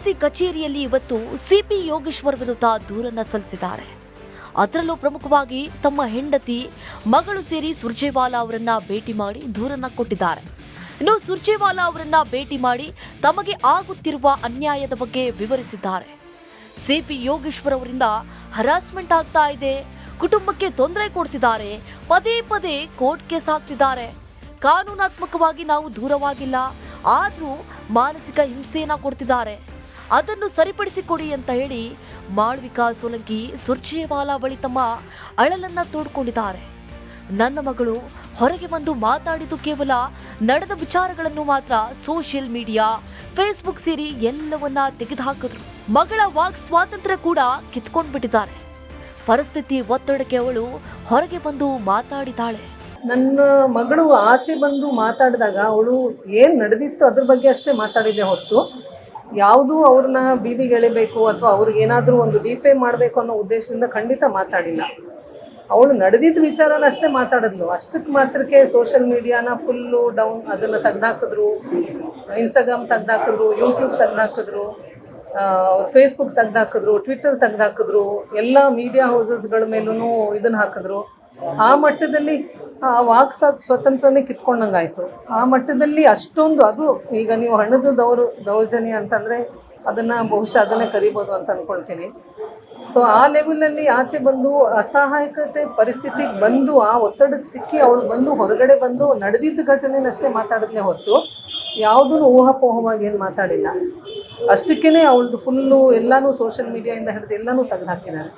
KPCC ಕಚೇರಿಯಲ್ಲಿ ಇವತ್ತು CP Yogeshwar ವಿರುದ್ಧ ದೂರನ್ನ ಸಲ್ಲಿಸಿದ್ದಾರೆ. ಅದರಲ್ಲೂ ಪ್ರಮುಖವಾಗಿ ತಮ್ಮ ಹೆಂಡತಿ, ಮಗಳು ಸೇರಿ ಸುರ್ಜೇವಾಲಾ ಅವರನ್ನ ಭೇಟಿ ಮಾಡಿ ದೂರನ್ನ ಕೊಟ್ಟಿದ್ದಾರೆ. ಇನ್ನು ಸುರ್ಜೇವಾಲಾ ಅವರನ್ನ ಭೇಟಿ ಮಾಡಿ ತಮಗೆ ಆಗುತ್ತಿರುವ ಅನ್ಯಾಯದ ಬಗ್ಗೆ ವಿವರಿಸಿದ್ದಾರೆ. ಸಿಪಿ ಯೋಗೇಶ್ವರ್ ಅವರಿಂದ ಹರಾಸ್ಮೆಂಟ್ ಆಗ್ತಾ ಇದೆ, ಕುಟುಂಬಕ್ಕೆ ತೊಂದರೆ ಕೊಡ್ತಿದ್ದಾರೆ, ಪದೇ ಪದೇ ಕೋರ್ಟ್ ಕೇಸ್ ಹಾಕ್ತಿದ್ದಾರೆ. ಕಾನೂನಾತ್ಮಕವಾಗಿ ನಾವು ದೂರವಾಗಿಲ್ಲ, ಆದರೂ ಮಾನಸಿಕ ಹಿಂಸೆಯನ್ನ ಕೊಡ್ತಿದ್ದಾರೆ. ಅದನ್ನು ಸರಿಪಡಿಸಿಕೊಡಿ ಅಂತ ಹೇಳಿ ಮಾಳ್ವಿಕಾ ಸೋಲಂಕಿ ಸುರ್ಜೇವಾಲಾ ಬಳಿ ತಮ್ಮ ಅಳಲನ್ನ ತೋಡ್ಕೊಂಡಿದ್ದಾರೆ. ನನ್ನ ಮಗಳು ಹೊರಗೆ ಬಂದು ಮಾತಾಡಿದ್ದು ಕೇವಲ ನಡೆದ ವಿಚಾರಗಳನ್ನು ಮಾತ್ರ ಸೋಷಿಯಲ್ ಮೀಡಿಯಾ, ಫೇಸ್ಬುಕ್ ಸೇರಿ ಎಲ್ಲವನ್ನ ತೆಗೆದುಹಾಕಿದ್ರು. ಮಗಳ ವಾಕ್ ಸ್ವಾತಂತ್ರ್ಯ ಕೂಡ ಕಿತ್ಕೊಂಡ್ಬಿಟ್ಟಿದ್ದಾರೆ. ಪರಿಸ್ಥಿತಿ ಒತ್ತಡಕ್ಕೆ ಅವಳು ಹೊರಗೆ ಬಂದು ಮಾತಾಡಿದಾಳೆ ನನ್ನ ಮಗಳು ಆಚೆ ಬಂದು ಮಾತಾಡಿದಾಗ ಅವಳು ಏನು ನಡೆದಿತ್ತು ಅದ್ರ ಬಗ್ಗೆ ಅಷ್ಟೇ ಮಾತಾಡಿದೆ ಹೊರತು. ಯಾವುದು ಅವ್ರನ್ನ ಬೀದಿಗೆ ಎಳಿಬೇಕು ಅಥವಾ ಅವ್ರಿಗೆ ಏನಾದರೂ ಒಂದು ಡಿಫೇ ಮಾಡಬೇಕು ಅನ್ನೋ ಉದ್ದೇಶದಿಂದ ಖಂಡಿತ ಮಾತಾಡಿಲ್ಲ. ಅವಳು ನಡೆದಿದ್ದ ವಿಚಾರನಷ್ಟೇ ಮಾತಾಡಿದ್ಲು. ಅಷ್ಟಕ್ಕೆ ಮಾತ್ರಕ್ಕೆ ಸೋಷಿಯಲ್ ಮೀಡಿಯಾನ ಫುಲ್ಲು ಡೌನ್ ಅದನ್ನು ತೆಗ್ದಾಕಿದ್ರು ಇನ್ಸ್ಟಾಗ್ರಾಮ್ ತೆಗ್ದಾಕಿದ್ರು ಯೂಟ್ಯೂಬ್ ತೆಗ್ದಾಕಿದ್ರು ಫೇಸ್ಬುಕ್ ತೆಗ್ದಾಕಿದ್ರು ಟ್ವಿಟರ್ ತೆಗ್ದಾಕಿದ್ರು, ಎಲ್ಲ ಮೀಡಿಯಾ ಹೌಸಸ್ಗಳ ಮೇಲೂ ಇದನ್ನು ಹಾಕಿದ್ರು. ಆ ಮಟ್ಟದಲ್ಲಿ ಆ ವಾಕ್ ಸ್ವತಂತ್ರನೇ ಕಿತ್ಕೊಂಡಂಗಾಯ್ತು. ಆ ಮಟ್ಟದಲ್ಲಿ ಅಷ್ಟೊಂದು ಅದು ಈಗ ನೀವು ಹಣದ ದೌರ್, ದೌರ್ಜನ್ಯ ಅಂತಂದ್ರೆ ಅದನ್ನ ಬಹುಶಃ ಅದನ್ನೇ ಕರಿಬೋದು ಅಂತ ಅನ್ಕೊಳ್ತೀನಿ. ಸೊ ಆ ಲೆವೆಲಲ್ಲಿ ಆಚೆ ಬಂದು ಅಸಹಾಯಕತೆ ಪರಿಸ್ಥಿತಿಗೆ ಬಂದು ಆ ಒತ್ತಡಕ್ಕೆ ಸಿಕ್ಕಿ ಅವಳು ಬಂದು ಹೊರಗಡೆ ಬಂದು ನಡೆದಿದ್ದ ಘಟನೆನಷ್ಟೇ ಮಾತಾಡಿದ್ಲೇ ಹೊತ್ತು ಯಾವುದೂ ಊಹಾಪೋಹವಾಗಿ ಏನು ಮಾತಾಡಿಲ್ಲ. ಅಷ್ಟಕ್ಕೇ ಅವಳದು ಫುಲ್ಲು ಎಲ್ಲನೂ ಸೋಷಿಯಲ್ ಮೀಡಿಯಾಯಿಂದ ಹಿಡಿದು ಎಲ್ಲನೂ ತೆಗೆದು ಹಾಕಿದ್ದಾರೆ.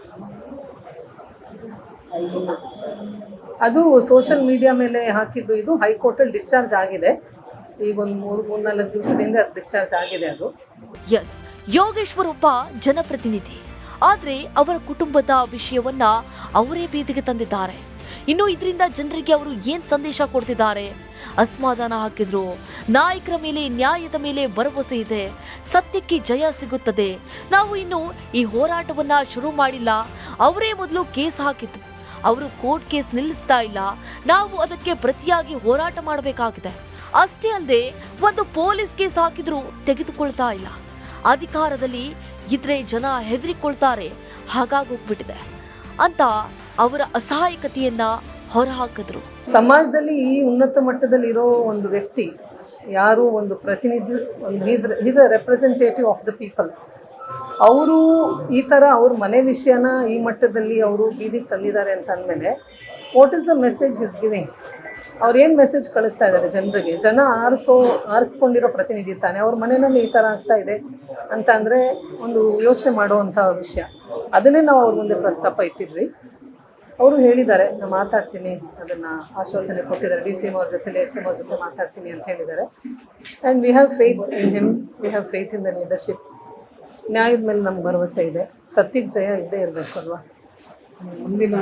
ಅದು ಸೋಷಿಯಲ್ ಮೀಡಿಯಾ ಮೇಲೆ ಹಾಕಿದ್ದು ಇದು ಹೈಕೋರ್ಟಲ್ಲಿ ಡಿಸ್ಚಾರ್ಜ್ ಆಗಿದೆ. ಈಗ ಒಂದು ಮೂರು, ಮೂರ್ನಾಲ್ಕು ದಿವಸದಿಂದ ಡಿಸ್ಚಾರ್ಜ್ ಆಗಿದೆ ಅದು. ಎಸ್ ಯೋಗೇಶ್ವರ್ ಒಬ್ಬ ಜನಪ್ರತಿನಿಧಿ. ಆದರೆ ಅವರ ಕುಟುಂಬದ ವಿಷಯವನ್ನ ಅವರೇ ಬೀದಿಗೆ ತಂದಿದ್ದಾರೆ. ಇನ್ನು ಇದರಿಂದ ಜನರಿಗೆ ಅವರು ಏನ್ ಸಂದೇಶ ಕೊಡ್ತಿದ್ದಾರೆ? ಅಸಮಾಧಾನ ಹಾಕಿದ್ರು. ನಾಯಕರ ಮೇಲೆ, ನ್ಯಾಯದ ಮೇಲೆ ಭರವಸೆ ಇದೆ. ಸತ್ಯಕ್ಕೆ ಜಯ ಸಿಗುತ್ತದೆ. ನಾವು ಇನ್ನು ಈ ಹೋರಾಟವನ್ನ ಶುರು ಮಾಡಿಲ್ಲ. ಅವರೇ ಮೊದಲು ಕೇಸ್ ಹಾಕಿದ್ರು. ಅವರು ಕೋರ್ಟ್ ಕೇಸ್ ನಿಲ್ಲಿಸ್ತಾ ಇಲ್ಲ. ನಾವು ಅದಕ್ಕೆ ಪ್ರತಿಯಾಗಿ ಹೋರಾಟ ಮಾಡಬೇಕಾಗಿದೆ. ಅಷ್ಟೇ ಅಲ್ಲದೆ, ಒಂದು ಪೊಲೀಸ್ ಕೇಸ್ ಹಾಕಿದ್ರು ತೆಗೆದುಕೊಳ್ತಾ ಇಲ್ಲ. ಅಧಿಕಾರದಲ್ಲಿ ಇದ್ರೆ ಜನ ಹೆದರಿಕೊಳ್ತಾರೆ. ಹಾಗಾಗೋಗ್ಬಿಟ್ಟಿದೆ. ಅಂತ ಅವರ ಅಸಹಾಯಕತೆಯನ್ನ ಹೊರಹಾಕಿದ್ರು. ಸಮಾಜದಲ್ಲಿ ಈ ಉನ್ನತ ಮಟ್ಟದಲ್ಲಿ ಇರೋ ಒಂದು ವ್ಯಕ್ತಿ, ಯಾರು ಒಂದು ಪ್ರತಿನಿಧಿ, ಒಂದು is a representative of the people ಅವರು ಈ ಥರ ಅವ್ರ ಮನೆ ವಿಷಯನ ಈ ಮಟ್ಟದಲ್ಲಿ ಅವರು ಬೀದಿಗೆ ತಂದಿದ್ದಾರೆ ಅಂತ ಅಂದಮೇಲೆ what is the message is giving ಅವ್ರು ಏನು ಮೆಸೇಜ್ ಕಳಿಸ್ತಾ ಇದ್ದಾರೆ ಜನರಿಗೆ? ಜನ ಆರಿಸೋ, ಆರಿಸ್ಕೊಂಡಿರೋ ಪ್ರತಿನಿಧಿ ತಾನೆ. ಅವ್ರ ಮನೆಯಲ್ಲಿ ಈ ಥರ ಆಗ್ತಾ ಇದೆ ಅಂತ ಅಂದರೆ ಒಂದು ಯೋಚನೆ ಮಾಡುವಂಥ ವಿಷಯ. ಅದನ್ನೇ ನಾವು ಅವ್ರ ಮುಂದೆ ಪ್ರಸ್ತಾಪ ಇಟ್ಟಿದ್ವಿ. ಅವರು ಹೇಳಿದ್ದಾರೆ ನಾನು ಮಾತಾಡ್ತೀನಿ, ಅದನ್ನು ಆಶ್ವಾಸನೆ ಕೊಟ್ಟಿದ್ದಾರೆ. ಡಿ ಸಿ ಎಂ ಅವ್ರ ಜೊತೆ ಎಚ್ ಎಂ ಅವ್ರ ಜೊತೆ ಮಾತಾಡ್ತೀನಿ ಅಂತ ಹೇಳಿದ್ದಾರೆ. And we have faith in him we have faith in the leadership ನ್ಯಾಯದ ಮೇಲೆ ನಮ್ಗೆ ಭರವಸೆ ಇದೆ. ಸತ್ಯಕ್ಕೆ ಜಯ ಇದ್ದೇ ಇರಬೇಕು ಅಲ್ವಾ ಮುಂದಿನ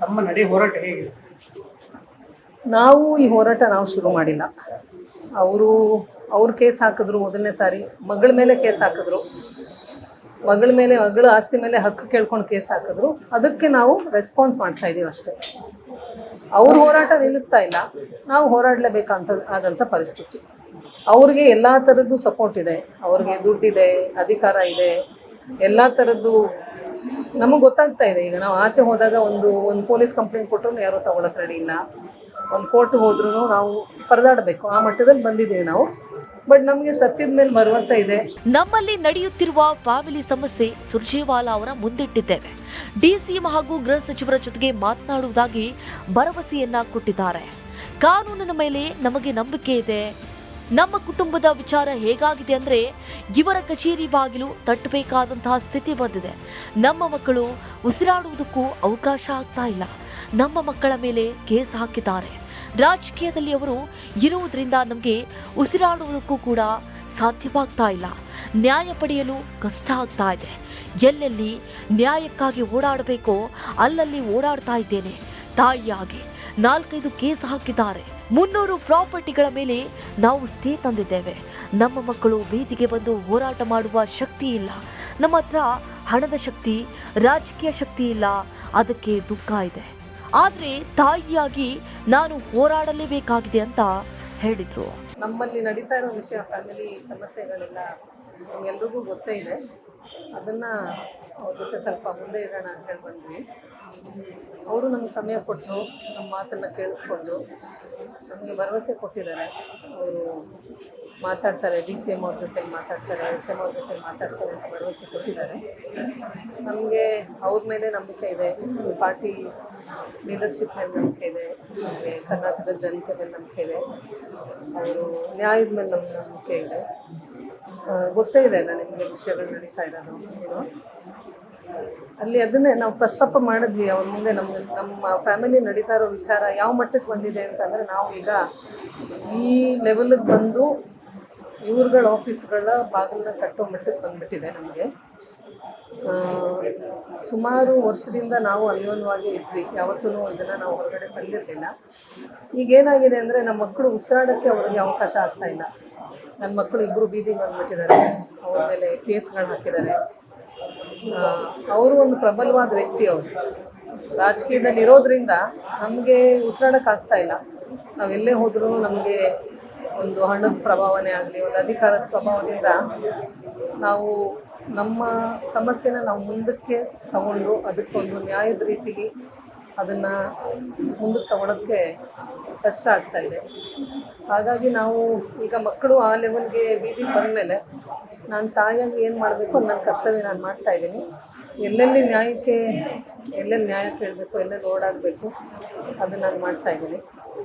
ತಮ್ಮ ನಡೆ ಹೋರಾಟ ನಾವು ಈ ಹೋರಾಟ ನಾವು ಶುರು ಮಾಡಿಲ್ಲ. ಅವರು ಅವ್ರು ಕೇಸ್ ಹಾಕಿದ್ರು ಮೊದಲನೇ ಸಾರಿ ಮಗಳ ಮೇಲೆ ಕೇಸ್ ಹಾಕಿದ್ರು. ಮಗಳ ಮೇಲೆ ಮಗಳ ಆಸ್ತಿ ಮೇಲೆ ಹಕ್ಕು ಕೇಳ್ಕೊಂಡು ಕೇಸ್ ಹಾಕಿದ್ರು. ಅದಕ್ಕೆ ನಾವು ರೆಸ್ಪಾನ್ಸ್ ಮಾಡ್ತಾ ಇದೀವಿ ಅಷ್ಟೇ. ಅವ್ರ ಹೋರಾಟ ನಿಲ್ಲಿಸ್ತಾ ಇಲ್ಲ. ನಾವು ಹೋರಾಡಲೇಬೇಕಂತ ಆದಂಥ ಪರಿಸ್ಥಿತಿ. ಅವ್ರಿಗೆ ಎಲ್ಲ ಥರದ್ದು ಸಪೋರ್ಟ್ ಇದೆ. ಅವ್ರಿಗೆ ದುಡ್ಡಿದೆ ಅಧಿಕಾರ ಇದೆ. ಎಲ್ಲ ಥರದ್ದು ನಮಗೆ ಗೊತ್ತಾಗ್ತಾ ಇದೆ. ಈಗ ನಾವು ಆಚೆ ಹೋದಾಗ ಒಂದು ಒಂದು ಪೊಲೀಸ್ ಕಂಪ್ಲೇಂಟ್ ಕೊಟ್ಟರು ಯಾರೂ ತಗೊಳಕ್ ರೆಡಿ ಇಲ್ಲ. ಒಂದು ಕೋರ್ಟ್ ಹೋದ್ರೂ ನಾವು ಪರದಾಡಬೇಕು. ಆ ಮಟ್ಟದಲ್ಲಿ ಬಂದಿದ್ದೀವಿ ನಾವು. ಬಟ್ ನಮಗೆ ಸತ್ಯದ ಮೇಲೆ ಭರವಸೆ ಇದೆ. ನಮ್ಮಲ್ಲಿ ನಡೆಯುತ್ತಿರುವ ಫ್ಯಾಮಿಲಿ ಸಮಸ್ಯೆ ಸುರ್ಜೇವಾಲಾ ಅವರ ಮುಂದಿಟ್ಟಿದ್ದೇವೆ. ಡಿಸಿಎಂ ಹಾಗೂ ಗೃಹ ಸಚಿವರ ಜೊತೆಗೆ ಮಾತನಾಡುವುದಾಗಿ ಭರವಸೆಯನ್ನ ಕೊಟ್ಟಿದ್ದಾರೆ. ಕಾನೂನಿನ ಮೇಲೆ ನಮಗೆ ನಂಬಿಕೆ ಇದೆ. ನಮ್ಮ ಕುಟುಂಬದ ವಿಚಾರ ಹೇಗಾಗಿದೆ ಅಂದರೆ ಇವರ ಕಚೇರಿ ಬಾಗಿಲು ತಟ್ಟಬೇಕಾದಂತಹ ಸ್ಥಿತಿ ಬಂದಿದೆ. ನಮ್ಮ ಮಕ್ಕಳು ಉಸಿರಾಡುವುದಕ್ಕೂ ಅವಕಾಶ ಆಗ್ತಾ ಇಲ್ಲ. ನಮ್ಮ ಮಕ್ಕಳ ಮೇಲೆ ಕೇಸ್ ಹಾಕಿದ್ದಾರೆ. ರಾಜಕೀಯದಲ್ಲಿ ಅವರು ಇರುವುದರಿಂದ ನಮಗೆ ಉಸಿರಾಡುವುದಕ್ಕೂ ಕೂಡ ಸಾಧ್ಯವಾಗ್ತಾ ಇಲ್ಲ. ನ್ಯಾಯ ಪಡೆಯಲು ಕಷ್ಟ ಆಗ್ತಾ ಇದೆ. ಎಲ್ಲೆಲ್ಲಿ ನ್ಯಾಯಕ್ಕಾಗಿ ಓಡಾಡಬೇಕೋ ಅಲ್ಲಲ್ಲಿ ಓಡಾಡ್ತಾ ಇದ್ದೇನೆ. ತಾಯಿಯಾಗಿ. ನಾಲ್ಕೈದು ಕೇಸ್ ಹಾಕಿದ್ದಾರೆ. ಮುನ್ನೂರು ಪ್ರಾಪರ್ಟಿಗಳ ಮೇಲೆ ನಾವು ಸ್ಟೇ ತಂದಿದ್ದೇವೆ. ನಮ್ಮ ಮಕ್ಕಳು ಬೀದಿಗೆ ಬಂದು ಹೋರಾಟ ಮಾಡುವ ಶಕ್ತಿ ಇಲ್ಲ. ನಮ್ಮ ಹತ್ರ ಹಣದ ಶಕ್ತಿ, ರಾಜಕೀಯ ಶಕ್ತಿ ಇಲ್ಲ. ಅದಕ್ಕೆ ದುಃಖ ಇದೆ. ಆದರೆ ತಾಯಿಯಾಗಿ ನಾನು ಹೋರಾಡಲೇಬೇಕಾಗಿದೆ ಅಂತ ಹೇಳಿದ್ರು. ನಮ್ಮಲ್ಲಿ ನಡೀತಾ ಇರೋ ವಿಷಯ ಫ್ಯಾಮಿಲಿ ಸಮಸ್ಯೆಗಳೆಲ್ಲ ಎಲ್ರಿಗೂ ಗೊತ್ತೇ ಇದೆ. ಅದನ್ನು ಅವ್ರ ಜೊತೆ ಸ್ವಲ್ಪ ಮುಂದೆ ಇರೋಣ ಅಂತ ಹೇಳಿ ಬಂದ್ವಿ ಅವರು ನಮಗೆ ಸಮಯ ಕೊಟ್ಟು ನಮ್ಮ ಮಾತನ್ನು ಕೇಳಿಸ್ಕೊಂಡು ನಮಗೆ ಭರವಸೆ ಕೊಟ್ಟಿದ್ದಾರೆ. ಅವರು ಮಾತಾಡ್ತಾರೆ, ಡಿ ಸಿ ಎಂ ಅವ್ರ ಜೊತೆ ಮಾತಾಡ್ತಾರೆ, ಎಚ್ ಎಂ ಅವ್ರ ಜೊತೆ ಮಾತಾಡ್ತಾರೆ ಅಂತ ಭರವಸೆ ಕೊಟ್ಟಿದ್ದಾರೆ. ನಮಗೆ ಅವ್ರ ಮೇಲೆ ನಂಬಿಕೆ ಇದೆ. ಪಾರ್ಟಿ ಲೀಡರ್ಶಿಪ್ ಮೇಲೆ ನಂಬಿಕೆ ಇದೆ. ನಮಗೆ ಕರ್ನಾಟಕದ ಜನತೆ ಮೇಲೆ ನಂಬಿಕೆ ಇದೆ. ಅವರು ನ್ಯಾಯದ ಮೇಲೆ ನಮ್ಮ ನಂಬಿಕೆ ಇದೆ. ಗೊತ್ತೇ ಇದೆ ನನಗೆ ನಿಮಗೆ ವಿಷಯಗಳು ನಡೀತಾ ಇರೋದು. ಅಲ್ಲಿ ಅದನ್ನೇ ನಾವು ಪ್ರಸ್ತಾಪ ಮಾಡಿದ್ವಿ, ಅವ್ರ ಮುಂದೆ ನಮ್ಗೆ ನಮ್ಮ ಫ್ಯಾಮಿಲಿ ನಡೀತಾ ಇರೋ ವಿಚಾರ ಯಾವ ಮಟ್ಟಕ್ಕೆ ಬಂದಿದೆ ಅಂತಂದರೆ ನಾವು ಈಗ ಈ ಲೆವೆಲಿಗೆ ಬಂದು ಇವ್ರುಗಳ ಆಫೀಸ್ಗಳ ಬಾಗಿಲನ್ನ ಕಟ್ಟೋ ಮಟ್ಟಕ್ಕೆ ಬಂದ್ಬಿಟ್ಟಿದೆ ನಮಗೆ. ಸುಮಾರು ವರ್ಷದಿಂದ ನಾವು ಅನ್ಯೋನ್ಯವಾಗಿ ಇದ್ವಿ ಯಾವತ್ತೂ ಇದನ್ನು ನಾವು ಹೊರಗಡೆ ತಂದಿರಲಿಲ್ಲ. ಈಗ ಏನಾಗಿದೆ ಅಂದರೆ ನಮ್ಮ ಮಕ್ಕಳು ಉಸಿರಾಡೋಕ್ಕೆ ಅವ್ರಿಗೆ ಅವಕಾಶ ಆಗ್ತಾಯಿಲ್ಲ ನನ್ನ ಮಕ್ಕಳು ಇಬ್ಬರು ಬೀದಿ ಬಂದುಬಿಟ್ಟಿದ್ದಾರೆ, ಅವ್ರ ಮೇಲೆ ಕೇಸ್ಗಳು ಹಾಕಿದ್ದಾರೆ. ಅವರು ಒಂದು ಪ್ರಬಲವಾದ ವ್ಯಕ್ತಿ ಅವರು. ರಾಜಕೀಯದಲ್ಲಿ ಇರೋದ್ರಿಂದ ನಮಗೆ ಉಸಿರಾಡಕ್ಕೆ ಆಗ್ತಾ ಇಲ್ಲ. ನಾವು ಎಲ್ಲೇ ಹೋದ್ರೂ ನಮಗೆ ಒಂದು ಹಣದ ಪ್ರಭಾವನೆ ಆಗಲಿ, ಒಂದು ಅಧಿಕಾರದ ಪ್ರಭಾವದಿಂದ ನಾವು ನಮ್ಮ ಸಮಸ್ಯೆನ ನಾವು ಮುಂದಕ್ಕೆ ತಗೊಂಡು ಅದಕ್ಕೊಂದು ನ್ಯಾಯದ ರೀತಿಗೆ ಅದನ್ನು ಮುಂದಕ್ಕೆ ತಗೊಳೋಕ್ಕೆ ಕಷ್ಟ ಆಗ್ತಾ ಇದೆ. ಹಾಗಾಗಿ ನಾವು ಈಗ ಮಕ್ಕಳು ಆ ಲೆವೆಲ್ಗೆ ಬೀದಿಗೆ ಬಂದಮೇಲೆ ನಾನು ತಾಯಿಯಾಗಿ ಏನು ಮಾಡಬೇಕು ನನ್ನ ಕರ್ತವ್ಯ ನಾನು ಮಾಡ್ತಾ ಇದ್ದೀನಿ. ಎಲ್ಲೆಲ್ಲಿ ನ್ಯಾಯಕ್ಕೆ, ಎಲ್ಲೆಲ್ಲಿ ನ್ಯಾಯ ಕೇಳಬೇಕು, ಎಲ್ಲೆಲ್ಲಿ ಓಡಾಡಬೇಕು, ಅದನ್ನು ನಾನು ಮಾಡ್ತಾ ಇದ್ದೀನಿ.